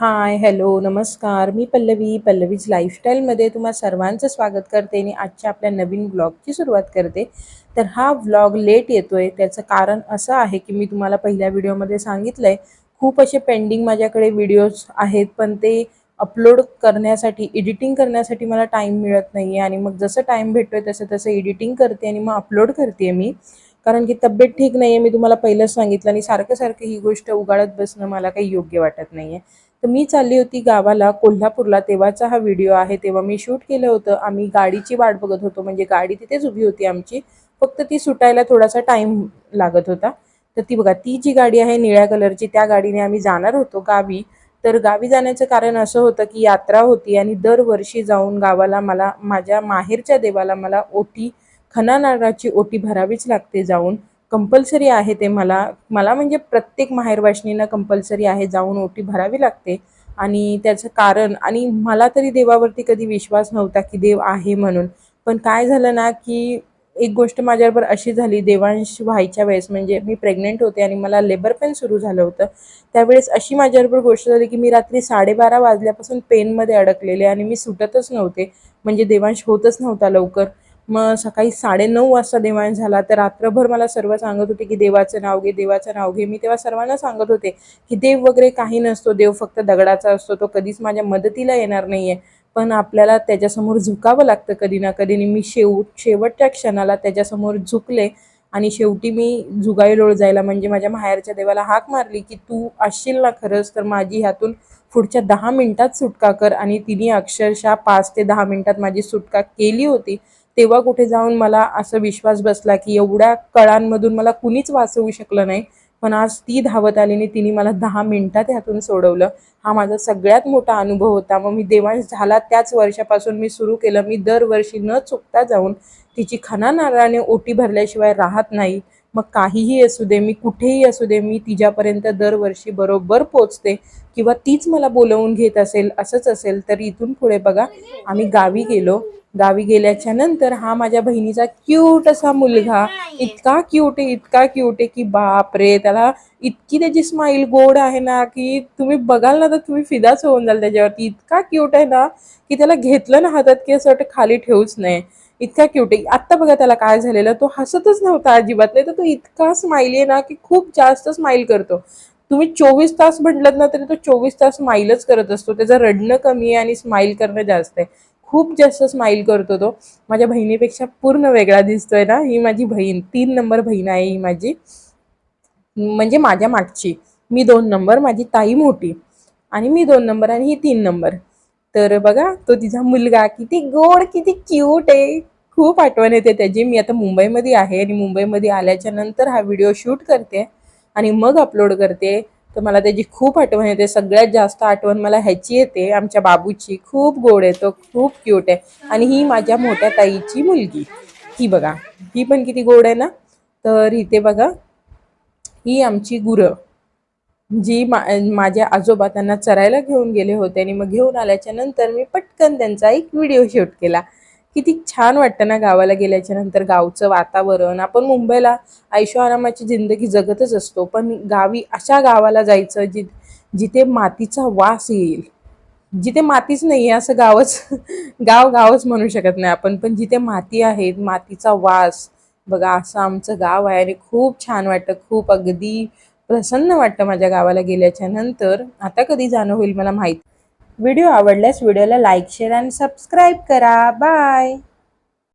Hi hello नमस्कार. मी पल्लवी पल्लवीज लाईफस्टाईलमध्ये तुम्हा सर्वांचं स्वागत करते आणि आजच्या आपल्या नवीन ब्लॉगची सुरुवात करते. तर हा व्लॉग लेट येतो आहे त्याचं कारण असं आहे की मी तुम्हाला पहिल्या व्हिडिओमध्ये सांगितलं आहे खूप असे पेंडिंग माझ्याकडे व्हिडिओज आहेत पण ते अपलोड करण्यासाठी एडिटिंग करण्यासाठी मला टाईम मिळत नाही आहे आणि मग जसं टाईम भेटतो आहे तसं तसं एडिटिंग करते आणि मग अपलोड करते मी. कारण की तब्येत ठीक नाही आहे मी तुम्हाला पहिलंच सांगितलं आणि सारखं सारखं ही गोष्ट उगाळत बसणं मला काही योग्य वाटत नाही आहे तर मी चालली होती गावाला कोल्हापूरला तेव्हाचा हा व्हिडिओ आहे. तेव्हा मी शूट केलं होतं. आम्ही गाडीची वाट बघत होतो. म्हणजे गाडी तिथेच उभी होती आमची. फक्त ती सुटायला थोडासा टाईम लागत होता. तर ती बघा ती जी गाडी आहे निळ्या कलरची त्या गाडीने आम्ही जाणार होतो गावी. तर गावी जाण्याचं कारण असं होतं की यात्रा होती आणि दरवर्षी जाऊन गावाला मला माझ्या माहेरच्या देवाला मला ओटी खना नारळाची ओटी भरावीच लागते जाऊन. कंपल्सरी आहे ते मला. मला म्हणजे प्रत्येक माहेरवाशिनीनं कंपल्सरी आहे जाऊन ओटी भरावी लागते. आणि त्याचं कारण आणि मला तरी देवावरती कधी विश्वास नव्हता की देव आहे म्हणून. पण काय झालं ना की एक गोष्ट माझ्याबरोबर अशी झाली देवांश व्हायच्या वेळेस म्हणजे मी प्रेग्नेंट होते आणि मला लेबर पेन सुरू झालं होतं. त्यावेळेस अशी माझ्याबरोबर गोष्ट झाली की मी रात्री साडेबारा वाजल्यापासून पेनमध्ये अडकलेले आणि मी सुटतच नव्हते. म्हणजे देवांश होतच नव्हता लवकर. मग सकाळी साडेनऊ वाजता देवाण झाला. तर रात्रभर मला सर्व सांगत होते की देवाचं नाव घे देवाचं नाव घे. मी तेव्हा सर्वांना सांगत होते की देव वगैरे काही नसतो. देव फक्त दगडाचा असतो. तो कधीच माझ्या मदतीला येणार नाही आहे पण आपल्याला त्याच्यासमोर झुकावं लागतं कधी ना कधी. मी शेवट शेवटच्या क्षणाला त्याच्यासमोर झुकले. आणि शेवटी मी झुगाई लोळ जायला म्हणजे माझ्या माहेरच्या देवाला हाक मारली की तू असशील ना खरंच तर माझी ह्यातून पुढच्या दहा मिनिटात सुटका कर. आणि तिने अक्षरशः पाच ते दहा मिनिटात माझी सुटका केली होती. तेव्हा कुठे जाऊन मला असं विश्वास बसला की एवढ्या कळांमधून मला कुणीच वाचवू शकलं नाही. पण आज ती धावत आली आणि तिने मला दहा मिनिटात ह्यातून सोडवलं. हा माझा सगळ्यात मोठा अनुभव होता. मग मी देवांश झाला त्याच वर्षापासून मी सुरू केलं. मी दरवर्षी न चुकता जाऊन तिची खना नारळाने ओटी भरल्याशिवाय राहत नाही. मग काहीही असू दे मी कुठेही असू दे मी तिच्यापर्यंत दरवर्षी बरोबर पोचते किंवा तीच मला बोलवून घेत असेल असंच असेल तर इथून पुढे बघा आम्ही गावी गेलो. गावी गेल्याच्यानंतर हा माझ्या बहिणीचा क्यूट असा मुलगा. इतका क्यूट आहे इतका क्यूट आहे की बाप रे त्याला इतकी त्याची स्माईल गोड आहे ना की तुम्ही बघाल ना तर तुम्ही फिदाच होऊन जाल त्याच्यावरती. इतका क्यूट आहे ना की त्याला घेतलं ना हातात की असं वाटतं खाली ठेवूच नाही इतका क्यूट आहे. आत्ता बघा त्याला काय झालेलं. तो हसतच नव्हता अजिबात. नाही तर तो इतका स्माइली आहे ना की खूप जास्त स्माईल करतो. तुम्ही चोवीस तास म्हटलं ना तरी तो चोवीस तास स्माईलच करत असतो. त्याचं रडणं कमी आहे आणि स्माईल करणं जास्त आहे. खूप जास्त स्माईल करतो तो. माझ्या बहिणीपेक्षा पूर्ण वेगळा दिसतोय ना. ही माझी बहीण. तीन नंबर बहीण आहे ही माझी. म्हणजे माझ्या मागची. मी दोन नंबर माझी ताई मोठी. आणि मी दोन नंबर आणि ही तीन नंबर तर बघा तो तिचा मुलगा किती गोड किती क्यूट आहे. खूप आठवण येते त्याची. मी आता मुंबईमध्ये आहे आणि मुंबईमध्ये आल्याच्यानंतर हा व्हिडिओ शूट करते आणि मग अपलोड करते. तर मला त्याची खूप आठवण येते. सगळ्यात जास्त आठवण मला ह्याची येते. आमच्या बाबूची खूप गोड आहे तो खूप क्यूट आहे. आणि ही माझ्या मोठ्या ताईची मुलगी. ही बघा ही पण किती गोड आहे ना? तर इथे बघा ही आमची गुरं जी मा माझ्या आजोबा त्यांना चरायला घेऊन गेले होते आणि मग घेऊन आल्याच्यानंतर मी पटकन त्यांचा एक व्हिडिओ शूट केला. किती छान वाटतं ना गावाला गेल्याच्यानंतर गावचं वातावरण. आपण मुंबईला आयुष्य आरामाची जिंदगी जगतच असतो पण गावी अशा गावाला जायचं जि जिथे मातीचा वास येईल. जिथे मातीच नाही आहे असं गावच गाव गावच म्हणू शकत नाही आपण पण जिथे माती आहे मातीचा वास. बघा असं आमचं गाव आहे आणि खूप छान वाटतं खूप अगदी प्रसन्न वाटतं माझ्या गावाला गेल्याच्यानंतर. आता कधी जाणं होईल मला माहीत व्हिडिओ आवडल्यास व्हिडिओला लाईक शेअर आणि सबस्क्राईब करा. बाय.